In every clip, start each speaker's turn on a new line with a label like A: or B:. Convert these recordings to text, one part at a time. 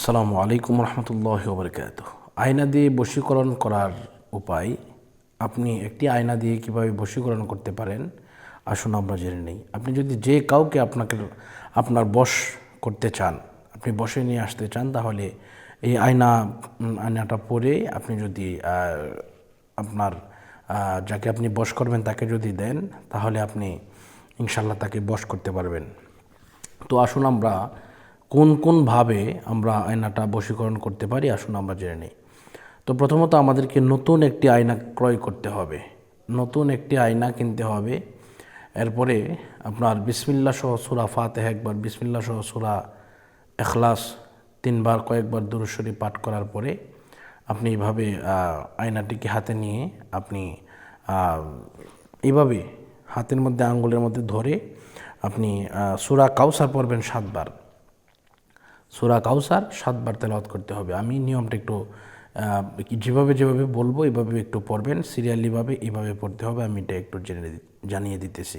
A: আসসালামু আলাইকুম রহমতুল্লাহ বরকাত আয়না দিয়ে বশীকরণ করার উপায়, আপনি একটি আয়না দিয়ে কীভাবে বশীকরণ করতে পারেন, আসুন আমরা জেনে নেই। আপনি যদি যে কাউকে আপনাকে, আপনার বশ করতে চান, আপনি বসে নিয়ে আসতে চান, তাহলে এই আয়না, আয়নাটা পরে আপনি যদি আপনার যাকে আপনি বশ করবেন তাকে যদি দেন, তাহলে আপনি ইনশাল্লাহ তাকে বশ করতে পারবেন। তো আসুন আমরা কোন কোনভাবে আমরা আয়নাটা বশীকরণ করতে পারি আসুন আমরা জেনে নিই। তো প্রথমত আমাদেরকে নতুন একটি আয়না ক্রয় করতে হবে। নতুন একটি আয়না কিনতে হবে। এরপরে আপনার বিসমিল্লা সহ সুরা ফাতেহ একবার বিসমিল্লা সহ সুরা এখলাস তিনবার কয়েকবার দুরুশ্বরী পাঠ করার পরে আপনি এইভাবে আয়নাটিকে হাতে নিয়ে আপনি আহ, এইভাবে হাতের মধ্যে আঙ্গুলের মধ্যে ধরে আপনি সুরা কাউসার পড়বেন সাতবার। সুরা কাউসার সাতবার তেলাওয়াত করতে হবে। আমি নিয়মটা একটু যেভাবে যেভাবে বলব, এভাবে একটু পড়বেন। সিরিয়ালিভাবে এভাবে পড়তে হবে। আমি এটা একটু জেনে জানিয়ে দিতেছি।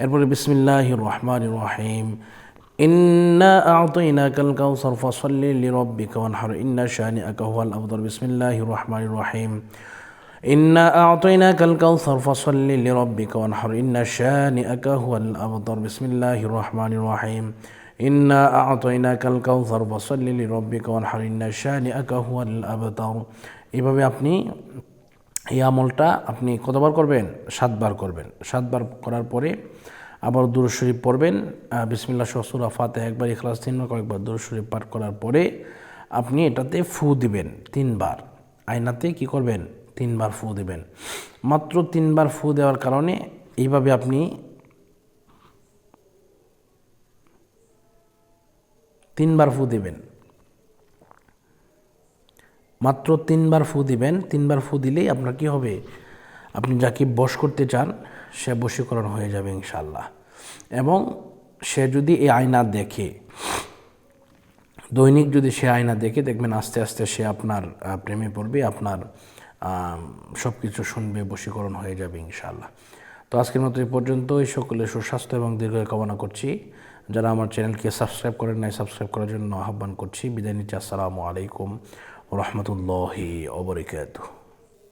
A: এরপরে বিসমিল্লাহ রহমান রহিম। ইন্না আতইনা কাল কাউসার ফসল্লি রব্বিকা ওয়ানহার। ইন্না শানি আকাহুয়াল আবদর বিসমিল্লাহ রহমান রহিম। ইন্না আতইনা কাল কাউসার ফসল্লি রব্বিকা ওয়ানহার। ইন্না শানি আকাহুয়াল আবদর বিসমিল্লাহ রহমান রহিম। ইন্না আতইনা কাল কাউসার ফসল্লি রব্বিকা ওয়ানহার। ইন্না শানি আকাহুয়াল আবদর এইভাবে আপনি এই আমলটা আপনি কতবার করবেন? সাতবার করবেন। সাতবার করার পরে আবার দুরুদ শরীফ পড়বেন। আহ, বিসমিল্লাহ সসুরা ফাতে একবার ইখলাস তিনবার কয়েকবার দুরুদ শরীফ পাঠ করার পরে আপনি এটাতে ফু দিবেন তিনবার। আয়নাতে কি করবেন? তিনবার ফু দিবেন। মাত্র তিনবার ফু দেওয়ার কারণে এইভাবে আপনি তিনবার ফু দিবেন। মাত্র তিনবার ফু দিবেন। তিনবার ফু দিলেই আপনার কি হবে? আপনি যাকে বশ করতে চান সে বশীকরণ হয়ে যাবে ইনশাল্লাহ এবং সে যদি এই আয়না দেখে, দৈনিক যদি সে আয়না দেখে, দেখবেন আস্তে আস্তে সে আপনার প্রেমে পড়বে, আপনার সব কিছু শুনবে, বশীকরণ হয়ে যাবে ইনশাল্লাহ তো আজকের মতো এই পর্যন্ত এই সকলের সুস্বাস্থ্য এবং দীর্ঘ কামনা করছি। যারা আমার চ্যানেলকে সাবস্ক্রাইব করেন নাই, সাবস্ক্রাইব করার জন্য আহ্বান করছি। বিদায় নিচ্ছি। আসসালামু আলাইকুম রহমতুল্লাহি অবরিকাত